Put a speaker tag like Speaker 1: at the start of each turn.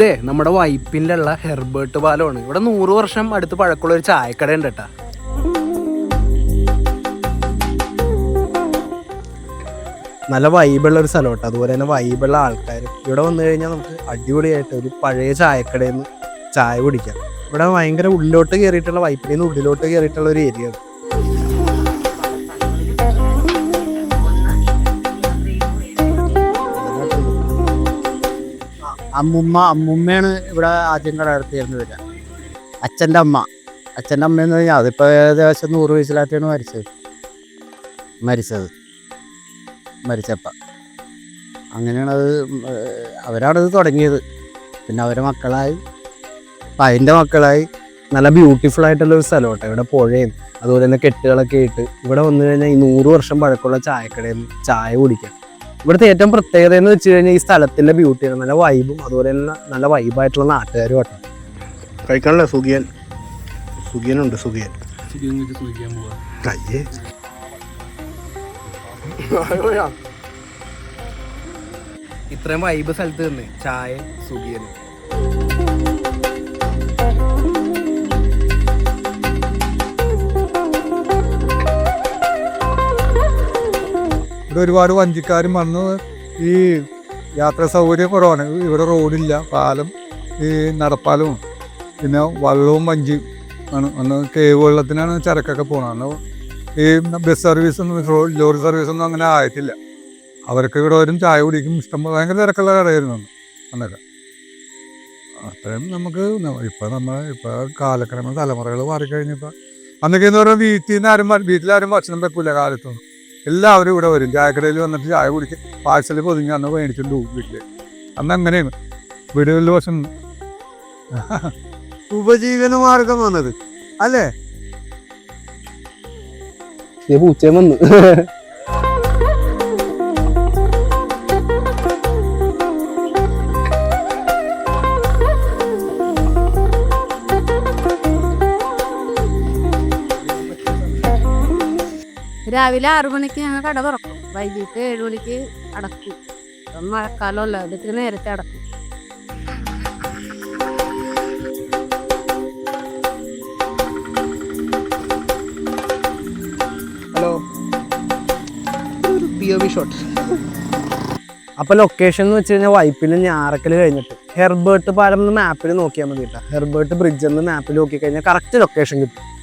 Speaker 1: ഇതേ നമ്മുടെ വൈപ്പിന്റെ ഉള്ള ഹെർബേർട്ട് പാലമാണ് ഇവിടെ നൂറ് വർഷം അടുത്ത് പഴക്കമുള്ള ഒരു ചായക്കട ഉണ്ട് കേട്ടാ. നല്ല വൈബുള്ള ഒരു സ്ഥലം കേട്ടോ. അതുപോലെ തന്നെ വൈബുള്ള ആൾക്കാർ ഇവിടെ വന്നു കഴിഞ്ഞാൽ നമുക്ക് അടിപൊളിയായിട്ട് ഒരു പഴയ ചായക്കടയിൽ നിന്ന് ചായ കുടിക്കാം. ഇവിടെ ഭയങ്കര ഉള്ളിലോട്ട് കയറിയിട്ടുള്ള വൈപ്പിൽ നിന്ന് ഉള്ളിലോട്ട് കയറിയിട്ടുള്ള ഒരു ഏരിയ ആണ്.
Speaker 2: അമ്മുമ്മ അമ്മുമ്മയാണ് ഇവിടെ ആദ്യം കട നടത്തിയിരുന്നു വരിക. അച്ഛന്റെ അമ്മ. അച്ഛന്റെ അമ്മ എന്ന് പറഞ്ഞാൽ അതിപ്പോൾ ഏകദേശം നൂറ് വയസ്സിലാത്തിയാണ് മരിച്ചത്. മരിച്ചത്. മരിച്ചപ്പ. അങ്ങനെയാണ് അത് അവരാണത് തുടങ്ങിയത്. പിന്നെ അവരെ മക്കളായി. അപ്പം അതിന്റെ മക്കളായി.
Speaker 1: നല്ല ബ്യൂട്ടിഫുൾ ആയിട്ടുള്ള ഒരു കേട്ടോ. ഇവിടെ പുഴയും അതുപോലെ തന്നെ കെട്ടുകളൊക്കെ ആയിട്ട് ഇവിടെ വന്നു കഴിഞ്ഞാൽ ഈ നൂറ് വർഷം പഴക്കമുള്ള ചായക്കടയിൽ ചായ കുടിക്കാം. ഇവിടുത്തെ ഏറ്റവും പ്രത്യേകത എന്ന് വെച്ച് കഴിഞ്ഞാൽ ഈ സ്ഥലത്തിന്റെ ബ്യൂട്ടിയാണ് നല്ല വൈബും അതുപോലെ തന്നെ നല്ല വൈബായിട്ടുള്ള നാട്ടുകാരും ആട്ടോ.
Speaker 3: കഴിക്കാനല്ലേ സുഖിയൻ? സുഖിയനുണ്ട് സുഖിയൻ. അയ്യേ.
Speaker 1: ഇത്രയും വൈബ് സ്ഥലത്ത് തന്നെ ചായ സുഖിയനും.
Speaker 4: ഇവിടെ ഒരുപാട് വഞ്ചിക്കാരും വന്ന്. ഈ യാത്രാ സൗകര്യം കുറവാണ്. ഇവിടെ റോഡില്ല പാലം ഈ നടപ്പാലവും പിന്നെ വള്ളവും വഞ്ചിയും ആണ്. അന്ന് കേവ് വെള്ളത്തിനാണ് ചരക്കൊക്കെ പോകണത് ഈ ബസ് സർവീസൊന്നും ലോറി സർവീസൊന്നും അങ്ങനെ ആയിട്ടില്ല. അവർക്ക് ഇവിടെ വരും ചായ കുടിക്കും. ഇഷ്ടം ഭയങ്കര തിരക്കുള്ള കടയായിരുന്നു അന്ന് അന്നൊക്കെ. അത്രയും നമുക്ക് ഇപ്പം നമ്മൾ ഇപ്പം കാലക്രമ തലമുറകൾ മാറിക്കഴിഞ്ഞപ്പോൾ അന്നൊക്കെ എന്ന് പറയുമ്പോൾ വീട്ടിൽ നിന്ന് ആരും വീട്ടിലാരും ഭക്ഷണം വെക്കൂല കാലത്തൊന്നും. എല്ലാവരും ഇവിടെ വരും. ചായക്കടയിൽ വന്നിട്ട് ചായ കുടിക്കും. പാഴ്സൽ പൊതിഞ്ഞ് അന്ന് മേടിച്ചിട്ടുണ്ട് പോകും വീട്ടിൽ അന്ന് അങ്ങനെയാണ്. വീടുകളിൽ വശം
Speaker 2: ഉപജീവന മാർഗം വന്നത്. അല്ലേ?
Speaker 1: പൂച്ചയും വന്നു.
Speaker 5: രാവിലെ ആറു മണിക്ക് ഞങ്ങൾ കട തുറക്കും. വൈകിട്ട് ഏഴു മണിക്ക് അടക്കും. ഇപ്പം മഴക്കാലമല്ല എന്നിട്ട് നേരത്തെ അടക്കും.
Speaker 1: ഹലോ. ലൊക്കേഷൻ എന്ന് വെച്ച് കഴിഞ്ഞാൽ വൈപ്പിൽ ഞാറക്കൽ കഴിഞ്ഞിട്ട് ഹെർബേർട്ട് പാലം എന്ന് മാപ്പിൽ നോക്കിയാൽ മതി കേട്ടോ ഹെർബേർട്ട് ബ്രിഡ്ജ് എന്ന് മാപ്പിൽ നോക്കി കഴിഞ്ഞാൽ കറക്റ്റ് ലൊക്കേഷൻ കിട്ടും.